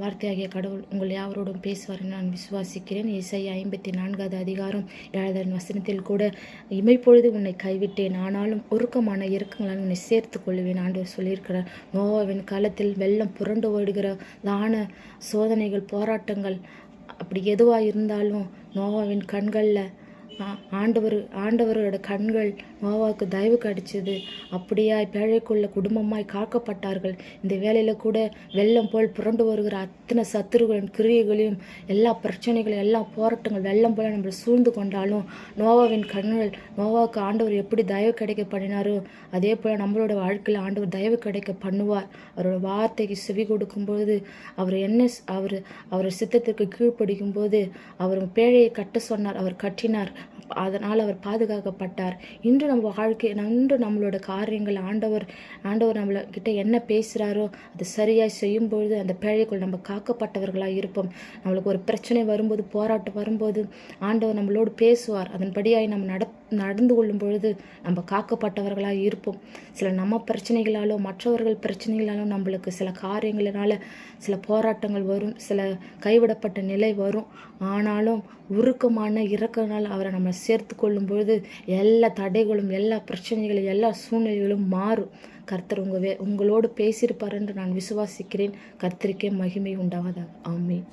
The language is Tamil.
வார்த்தையாகிய கடவுள் உங்கள் யாவரோடும் பேசுவார் நான் விசுவாசிக்கிறேன். இசை ஐம்பத்தி நான்காவது அதிகாரம் ஏழாவது வசனத்தில் கூட இமைப்பொழுது உன்னை கைவிட்டேன் ஆனாலும் உருக்கமான இறக்கங்களால் உன்னை சேர்த்து கொள்வேன் ஆண்டவர் சொல்லியிருக்கிறார். நோவாவின் காலத்தில் வெள்ளம் புரண்டு ஓடுகிறதான சோதனைகள் போராட்டங்கள் அப்படி எதுவாக இருந்தாலும் நோவாவின் கண்களில் ஆண்டவர் ஆண்டவரோட கண்கள் நோவாவுக்கு தயவு கிடைச்சது. அப்படியாய் பேழைக்குள்ள குடும்பமாய் காக்கப்பட்டார்கள். இந்த வேலையில் கூட வெள்ளம் போல் புரண்டு வருகிற அத்தனை சத்துருகளின் கிரியைகளையும் எல்லா பிரச்சனைகளையும் எல்லா போராட்டங்கள் வெள்ளம் போல நம்மளை சூழ்ந்து கொண்டாலும் நோவாவின் கண்கள் நோவாவுக்கு ஆண்டவர் எப்படி தயவு கிடைக்க பண்ணினாரோ அதே போல் நம்மளோட வாழ்க்கையில் ஆண்டவர் தயவு கிடைக்க பண்ணுவார். அவரோட வார்த்தைக்கு செவி கொடுக்கும்போது அவர் என்ன அவர் அவர் சித்தத்திற்கு கீழ்ப்படிக்கும் போது அவர் பேழையை கட்ட சொன்னார் அவர் கட்டினார். அதனால் அவர் பாதுகாக்கப்பட்டார். இன்று நம்ம வாழ்க்கை நன்று நம்மளோட காரியங்கள் ஆண்டவர் ஆண்டவர் நம்மள கிட்ட என்ன பேசுகிறாரோ அது சரியாக செய்யும் பொழுது அந்த பேழைக்குள் நம்ம காக்கப்பட்டவர்களாக இருப்போம். நம்மளுக்கு ஒரு பிரச்சனை வரும்போது போராட்டம் வரும்போது ஆண்டவர் நம்மளோடு பேசுவார். அதன்படியாய் நம்ம நட நடந்து கொள்ளும் பொழுது நம்ம காக்கப்பட்டவர்களாக இருப்போம். சில நம்ம பிரச்சனைகளாலோ மற்றவர்கள் பிரச்சனைகளாலோ நம்மளுக்கு சில காரியங்களினால சில போராட்டங்கள் வரும் சில கைவிடப்பட்ட நிலை வரும். ஆனாலும் உருக்கமான இறக்கனால் அவரை நம்ம சேர்த்து கொள்ளும் பொழுது எல்லா தடைகளும் எல்லா பிரச்சனைகளும் எல்லா சூழ்நிலைகளும் மாறும். கர்த்தர் உங்கள் வே உங்களோடு பேசியிருப்பார் என்று நான் விசுவாசிக்கிறேன். கர்த்தருக்கே மகிமை உண்டாவதாக. ஆமென்.